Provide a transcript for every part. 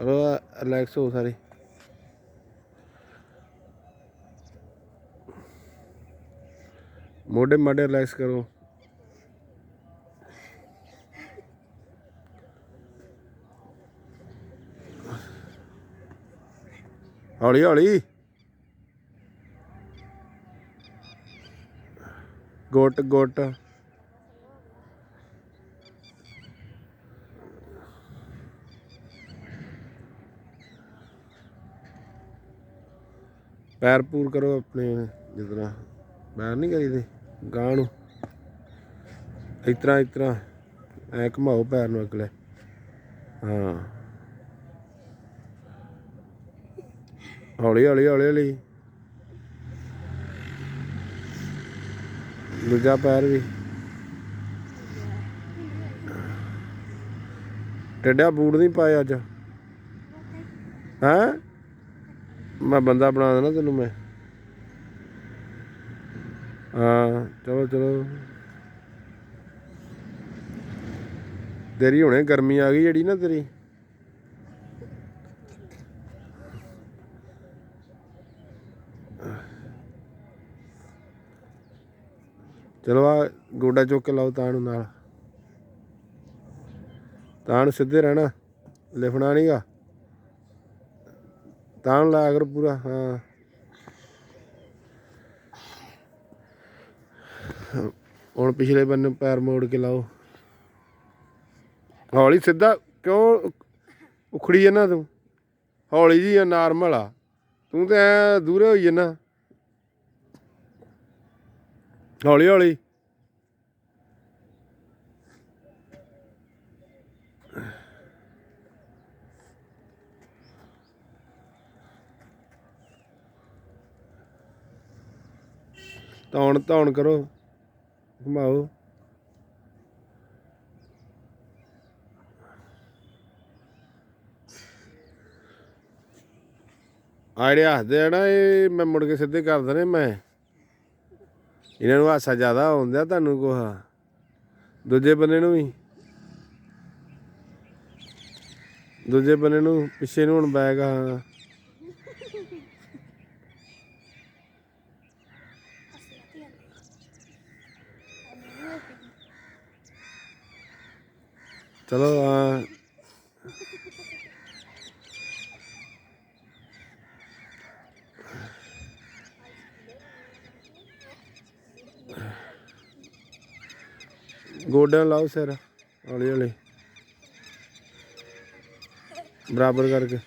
ਕਰੋ ਰਿਲੈਕਸ ਹੋ ਸਾਰੇ। ਮੋਢੇ ਮਾਡੇ ਰਿਲੈਕਸ ਕਰੋ। ਹੌਲੀ ਹੌਲੀ। ਗੁੱਟ ਗੁੱਟ। ਪੈਰ ਪੂਰ ਕਰੋ ਆਪਣੇ, ਜਿਸ ਤਰ੍ਹਾਂ ਪੈਰ ਨਹੀਂ ਕਰੀਦੇ ਗਾਂ ਨੂੰ। ਇਸ ਤਰ੍ਹਾਂ ਇਸ ਤਰ੍ਹਾਂ, ਐ ਘਮਾਓ ਪੈਰ ਨੂੰ ਅਗਲੇ। ਹਾਂ। ਹੌਲੀ ਹੌਲੀ ਹੌਲੀ ਹੌਲੀ। ਦੂਜਾ ਪੈਰ ਵੀ। ਟੇਡਾ ਬੂਟ ਨਹੀਂ ਪਾਏ ਅੱਜ। ਹੈਂ? ਮੈਂ ਬੰਦਾ ਬਣਾ ਦੇਣਾ ਤੈਨੂੰ ਮੈਂ। ਹਾਂ, ਚਲੋ ਚਲੋ। ਤੇਰੀ ਹੁਣੇ ਗਰਮੀ ਆ ਗਈ ਜਿਹੜੀ ਨਾ ਤੇਰੀ। ਚਲੋ ਆ ਗੋਡਾ ਚੁੱਕ ਕੇ ਲਾਓ ਤਾਂ ਨੂੰ ਨਾਲ। ਤਾਂ ਨੂੰ ਸਿੱਧੇ ਰਹਿਣਾ, ਲਿਫਣਾ ਨਹੀਂਗਾ ਤਾਂ ਨੂੰ ਲਾਇਆ ਕਰੋ ਪੂਰਾ, ਹਾਂ। ਹੁਣ ਪਿਛਲੇ ਬੰਨੇ ਪੈਰ ਮੋੜ ਕੇ ਲਾਓ। ਹੌਲੀ ਸਿੱਧਾ, ਕਿਉਂ ਉਖੜੀ ਜਾਂਦਾ ਤੂੰ? ਹੌਲੀ ਜੀ ਨਾਰਮਲ ਆ। ਤੂੰ ਤੇ ਐ ਦੂਰੇ ਹੋਈ ਜਾਂਦਾ ਹੌਲੀ ਹੌਲੀ ਧੌਣ ਧੌਣ ਕਰੋ, ਘੁਮਾਓ। ਆੜੇ ਹੱਸਦੇ ਆ ਨਾ, ਇਹ ਮੈਂ ਮੁੜ ਕੇ ਸਿੱਧੇ ਕਰਦਾ ਨੇ ਮੈਂ। ਇਹਨਾਂ ਨੂੰ ਹਾਸਾ ਜ਼ਿਆਦਾ ਆਉਂਦਾ ਤੁਹਾਨੂੰ ਕੋਹਾ। ਦੂਜੇ ਬੰਨੇ ਨੂੰ ਵੀ। ਦੂਜੇ ਬੰਨੇ ਨੂੰ ਪਿੱਛੇ ਨੂੰ ਹੁਣ ਬੈਗ ਆ। ਚਲੋ ਆ ਗੋਡਿਆਂ ਲਾਓ ਸਿਰ, ਹੌਲੀ ਹੌਲੀ। ਬਰਾਬਰ ਕਰਕੇ।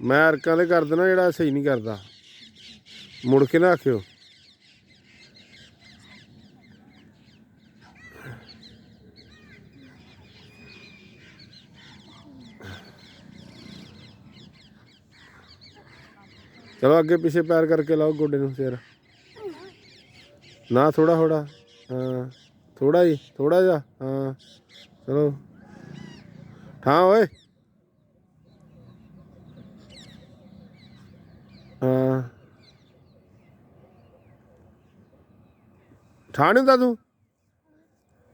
ਮੈਂ ਅਰਕਾਂ ਦੇ ਕਰ ਦੇਣਾ ਜਿਹੜਾ ਸਹੀ ਨਹੀਂ ਕਰਦਾ। ਮੁੜ ਕੇ ਨਾ ਆਖਿਓ। ਚਲੋ ਅੱਗੇ ਪਿੱਛੇ ਪੈਰ ਕਰਕੇ ਲਾਓ ਗੋਡੇ ਨੂੰ ਸਿਰ। ਨਾ ਥੋੜਾ ਥੋੜਾ ਹਾਂ ਥੋੜਾ ਹੀ ਥੋੜਾ ਜਿਹਾ। ਹਾਂ, ਚਲੋ। ਠਾਂ ਓਏ। ਹਾਂ। ਠਾਂ ਨਹੀਂ ਹੁੰਦਾ ਤੂੰ?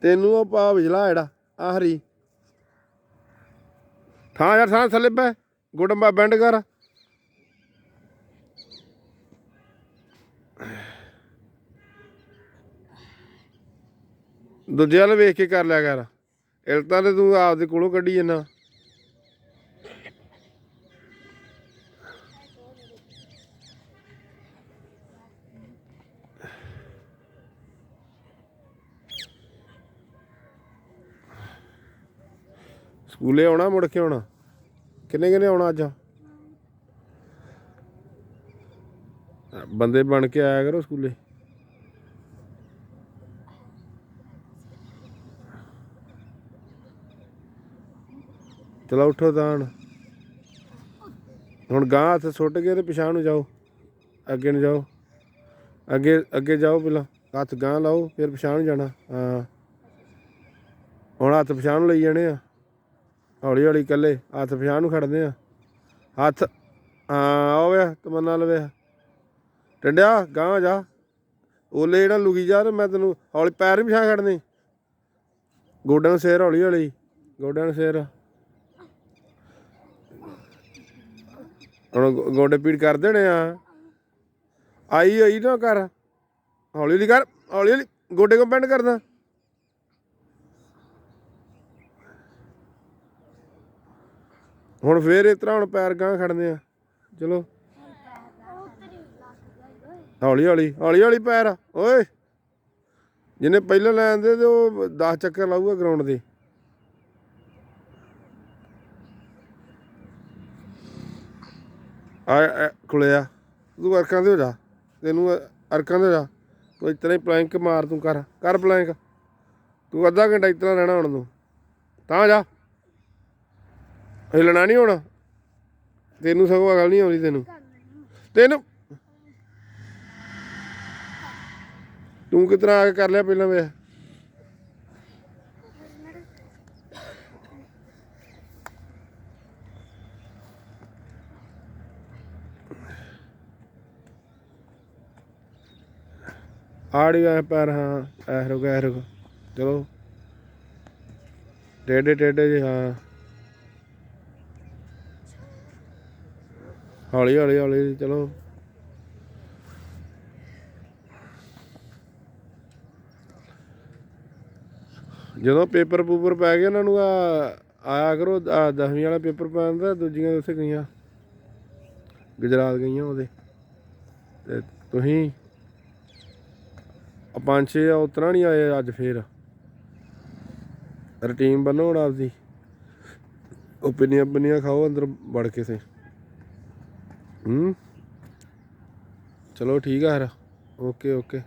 ਤੈਨੂੰ ਉਹ ਪਾ ਵਿਜਲਾ ਜਿਹੜਾ ਆਹਰੀ ਠਾਂ ਯਾਰ ਠਾਂ ਥੱਲੇ ਪੈ ਗੁੱਡੰਬਾ ਬੈਂਡ ਕਰ। ਦੂਜੇ ਵੱਲ ਵੇਖ ਕੇ ਕਰ ਲਿਆ ਕਰ। ਇਲਤਾਂ ਤੇ ਤੂੰ ਆਪਦੇ ਕੋਲੋਂ ਕੱਢੀ ਜੰਨਾ ਸਕੂਲੇ ਆਉਣਾ ਮੁੜ ਕੇ ਆਉਣਾ ਕਿੰਨੇ ਕਿੰਨੇ ਆਉਣਾ ਅੱਜ? ਬੰਦੇ ਬਣ ਕੇ ਆਇਆ ਕਰੋ ਸਕੂਲੇ। ਚਲੋ ਉਠੋ ਤਾਂ ਹੁਣ। ਹੁਣ ਗਾਂ ਹੱਥ ਸੁੱਟ ਕੇ ਤੇ ਪਿਛਾਂ ਨੂੰ ਜਾਓ। ਅੱਗੇ ਨੂੰ ਜਾਓ। ਅੱਗੇ ਅੱਗੇ ਜਾਓ ਪਹਿਲਾਂ। ਹੱਥ ਗਾਂ ਲਾਓ, ਫਿਰ ਪਿਛਾਂ ਨੂੰ ਜਾਣਾ। ਹਾਂ। ਹੁਣ ਹੱਥ ਪਿਛਾਂ ਨੂੰ ਲਈ ਜਾਣੇ ਆ। ਹੌਲੀ ਹੌਲੀ ਇਕੱਲੇ, ਹੱਥ ਪਛਾਣ ਨੂੰ ਖੜਦੇ ਆ। ਹੱਥ, ਹਾਂ ਆਵੇ ਤਮੰਨਾ ਲਵੇ। ਟੰਡਿਆ ਗਾਂ ਜਾ। ਓਲੇ ਜਿਹੜਾ ਲੁਕੀ ਜਾ ਤੇ ਮੈਂ ਤੈਨੂੰ ਹੌਲੀ ਪੈਰ ਨਹੀਂ ਪਛਾਣ ਖੜਨੇ ਗੋਡਿਆਂ ਨੂੰ ਸਿਰ ਹੌਲੀ ਹੌਲੀ, ਗੋਡਿਆਂ ਨੂੰ ਸਿਰ। ਹੁਣ ਗੋ- ਗੋਡੇ ਪੀੜ ਕਰ ਦੇਣੇ ਆ। ਆਈ ਆਈ ਨਾ ਕਰ। ਹੌਲੀ ਹੌਲੀ ਕਰ, ਹੌਲੀ ਹੌਲੀ ਗੋਡੇ ਕੋ ਕਰਦਾ। ਹੁਣ ਫੇਰ ਇਸ ਤਰ੍ਹਾਂ ਹੁਣ ਪੈਰ ਗਾਂ ਖੜਨੇ ਆ। ਚਲੋ। ਹੌਲੀ ਹੌਲੀ ਹੌਲੀ ਹੌਲੀ ਪੈਰ। ਓਏ। ਜਿਹਨੇ ਪਹਿਲਾਂ ਲੈ ਆਂਦੇ ਤੇ ਉਹ 10 ਚੱਕਰ ਲਾਊਗਾ ਗਰਾਊਂਡ ਦੇ ਆ ਆ, ਖੁੱਲਿਆ। ਤੂੰ ਅਰਕਾਂ ਦੇ ਹੋ ਜਾ। ਤੈਨੂੰ ਅਰਕਾਂ ਦੇ ਹੋ ਜਾ। ਤੂੰ ਇਤਨਾ ਹੀ ਪਲੈਂਕ ਮਾਰ ਤੂੰ ਕਰ। ਕਰ ਪਲੈਂਕ ਤੂੰ ਅੱਧਾ ਘੰਟਾ ਇਤਨਾ ਰਹਿਣਾ ਹੁਣ ਤੂੰ। ਤਾਂ ਜਾ। ਹਿੱਲਣਾ ਨਹੀਂ ਹੁਣ। ਤੈਨੂੰ ਸਗੋਂ ਅਕਲ ਨਹੀਂ ਆਉਂਦੀ ਤੈਨੂੰ। ਤੈਨੂੰ। ਤੂੰ ਕਿਤਨਾ ਆ ਕੇ ਕਰ ਲਿਆ ਪਹਿਲਾਂ ਵੇ? ਆੜੀ ਆ ਪੈਰ, ਹਾਂ। ਐ ਰੁਕ ਐ ਰੁਕ। ਚਲੋ। ਟੇਡੇ ਟੇਡੇ ਜੀ, ਹਾਂ। ਹੌਲੀ ਹੌਲੀ ਹੌਲੀ ਚਲੋ। ਜਦੋਂ ਪੇਪਰ ਪੂਪਰ ਪੈ ਗਿਆ ਉਹਨਾਂ ਨੂੰ ਆ, ਆਇਆ ਕਰੋ, ਆ 10ਵੀਂ ਵਾਲਾ ਪੇਪਰ ਪੈਣ ਦਾ, ਦੂਜੀਆਂ ਉੱਥੇ ਗਈਆਂ। ਗੁਜਰਾਤ ਗਈਆਂ ਉਹਦੇ। ਤੇ ਤੁਸੀਂ ਪੰਜ ਛੇ ਆ, ਉਤਰਾ ਨਹੀਂ ਆਏ ਅੱਜ ਫੇਰ। ਰੂਟੀਨ ਬਣੋ ਆਪਦੀ। ਉਹ ਪਿੰਨੀਆਂ ਪਿੰਨੀਆਂ ਖਾਓ, ਅੰਦਰ ਵੜ ਕੇ ਸੇ ਹੂੰ? ਚਲੋ ਠੀਕ ਆ ਫਿਰ। Okay okay.